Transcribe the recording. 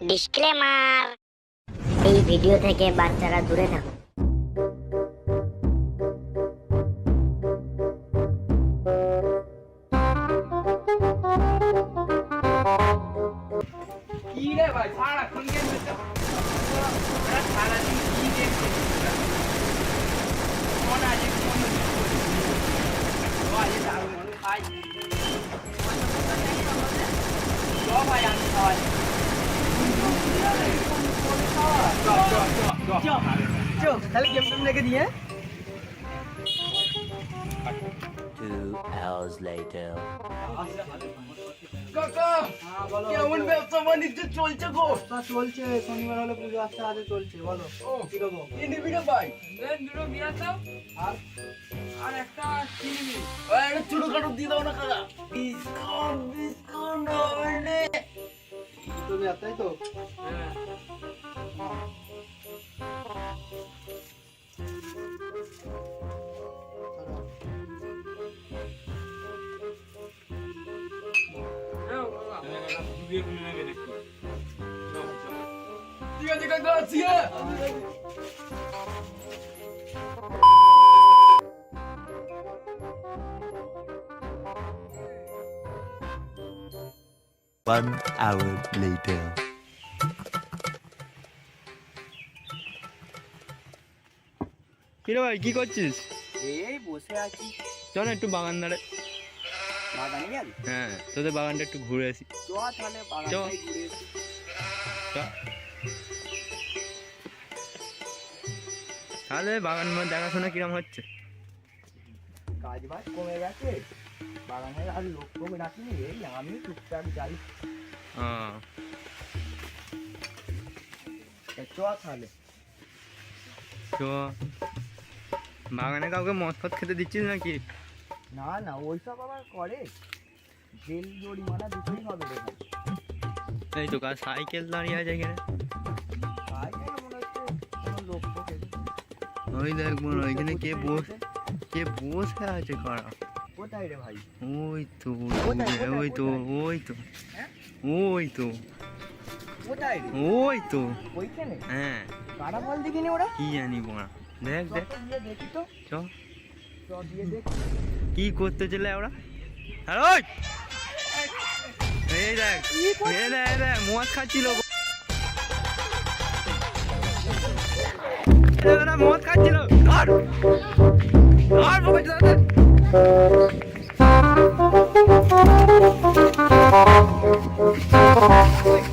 Disclaimer এই video থেকে বাচ্চারা দূরে থাকুন কি Two hours later. কেমন ব্যবসা বাণিজ্য চলছে গো চলছে শনিবার হলে পুজো আসতে আজ চলছে বলো ও কি দেবো কি নিবি রে ভাই দুটো বিয়ার দাও আর আর একটা চিনি একটা ছোটখাটো দিয়ে দাও না কাকা বিস্কুট বিস্কুট তুমি আর তাই তো? হ্যাঁ। ঠিক আছে কাকা আছি One hour later. কিরে ভাই কি করছিস? এই বসে আছি। চল একটু বাগান ধারে। বাগানে যাবি হ্যাঁ তোদের বাগানটা একটু ঘুরে আসি। চ তাহলে ঘুরে চ। তাহলে বাগান দেখাশোনা কিরম হচ্ছে? কাজ বাজ কমে গেছে। বাগানে আর লোক টোক রাখিনি এই আমি টুকটাক যাই। চ তাহলে তো বাগানে কাউকে মদ ফদ খেতে দিচ্ছিস নাকি? না না ওইসব আবার করে। জেল জরিমানা দুটোই হবে এই তো কার সাইকেল দাঁড়িয়ে আছে এখানে। মনে ওই দেখ বোন ওইখানে কে বস কে বসে আছে কারা কোথায় রে ভাই? ওই তো ওই তো ওই তো? ওই তো কোথায় রে? ওই তো ওইখানে? হ্যাঁ। কারা বল দেখিনি ওরা? কি জানি বোনা দেখ দেখ। দেখি তো। চ। চ দিয়ে দেখ। কি করতে চলে ওরা? হ্যালো এই দেখ এই দেখ এই দেখ মদ খাচ্ছিল মদ খাচ্ছিল। ধর! ধর Música